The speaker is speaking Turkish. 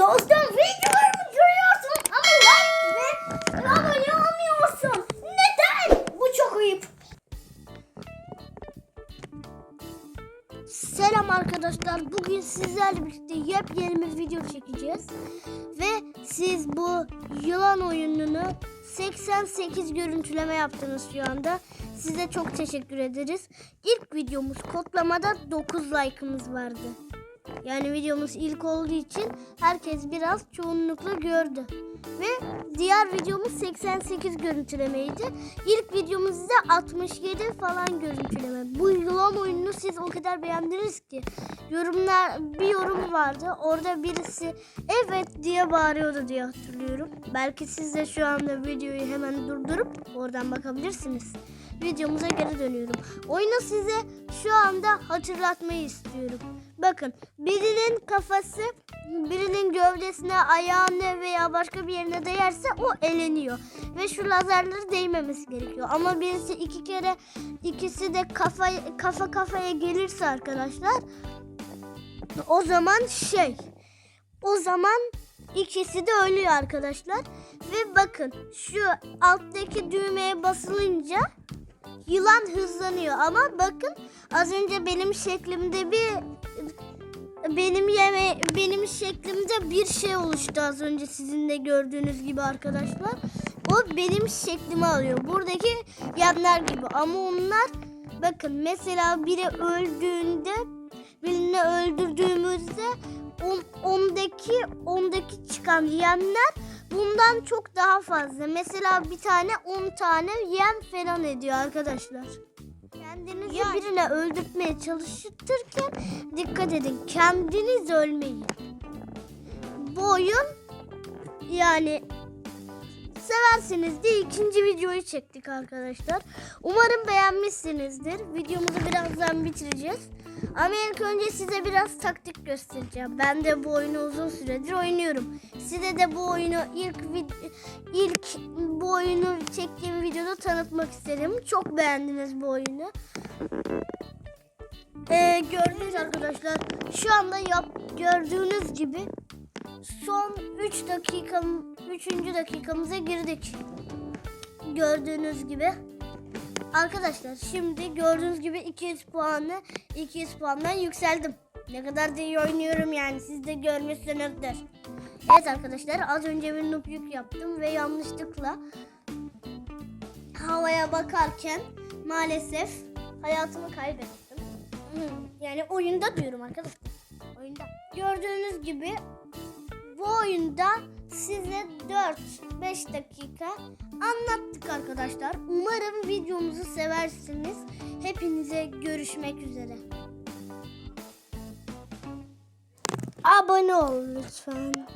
dostum videolarımı görüyorsun ama like ve abone olmuyorsun. Neden? Bu çok ayıp. Selam arkadaşlar. Bugün sizlerle birlikte yepyeni bir video çekeceğiz. Ve siz bu yılan oyununu 88 görüntüleme yaptınız şu anda. Size çok teşekkür ederiz. İlk videomuz kodlamada 9 like'ımız vardı. Yani videomuz ilk olduğu için herkes biraz çoğunlukla gördü. Ve diğer videomuz 88 görüntülemeydi. İlk videomuz ise 67 falan görüntüleme. Bu yılan oyununu siz o kadar beğendiniz ki. Yorumlar bir yorum vardı. Orada birisi evet diye bağırıyordu diye hatırlıyorum. Belki siz de şu anda videoyu hemen durdurup oradan bakabilirsiniz. Videomuza geri dönüyorum. Oyunu size şu anda hatırlatmayı istiyorum. Bakın birinin kafası birinin gövdesine, ayağına veya başka bir yerine değerse o eleniyor. Ve şu lazerleri değmemesi gerekiyor. Ama birisi iki kere ikisi de kafa kafa kafaya gelirse arkadaşlar o zaman şey o zaman ikisi de ölüyor arkadaşlar. Ve bakın şu alttaki düğmeye basılınca yılan hızlanıyor ama bakın az önce benim şeklimde bir benim yeme benim şeklimde bir şey oluştu az önce sizin de gördüğünüz gibi arkadaşlar. O benim şeklimi alıyor. Buradaki yanlar gibi ama onlar bakın mesela biri öldüğünde birini öldürdüğümüzde on, ondaki ondaki çıkan yemler bundan çok daha fazla. Mesela bir tane 10 tane yem falan ediyor arkadaşlar. Kendinizi birine öldürtmeye çalıştırırken dikkat edin. Kendiniz ölmeyin. Bu oyun yani seversiniz diye ikinci videoyu çektik arkadaşlar. Umarım beğenmişsinizdir. Videomuzu birazdan bitireceğiz. Ama ilk önce size biraz taktik göstereceğim. Ben de bu oyunu uzun süredir oynuyorum. Size de bu oyunu ilk ilk bu oyunu çektiğim videoda tanıtmak istedim. Çok beğendiniz bu oyunu. Ee, gördünüz arkadaşlar. Şu anda yap gördüğünüz gibi son 3 dakika 3. dakikamıza girdik. Gördüğünüz gibi. Arkadaşlar şimdi gördüğünüz gibi 200 puanı 200 puandan yükseldim. Ne kadar da iyi oynuyorum yani siz de görmüşsünüzdür. Evet arkadaşlar az önce bir noob yük yaptım ve yanlışlıkla havaya bakarken maalesef hayatımı kaybettim. Yani oyunda diyorum arkadaşlar. Oyunda. Gördüğünüz gibi bu oyunda size 4-5 dakika anlattık arkadaşlar. Umarım videomuzu seversiniz. Hepinize görüşmek üzere. Abone olun lütfen.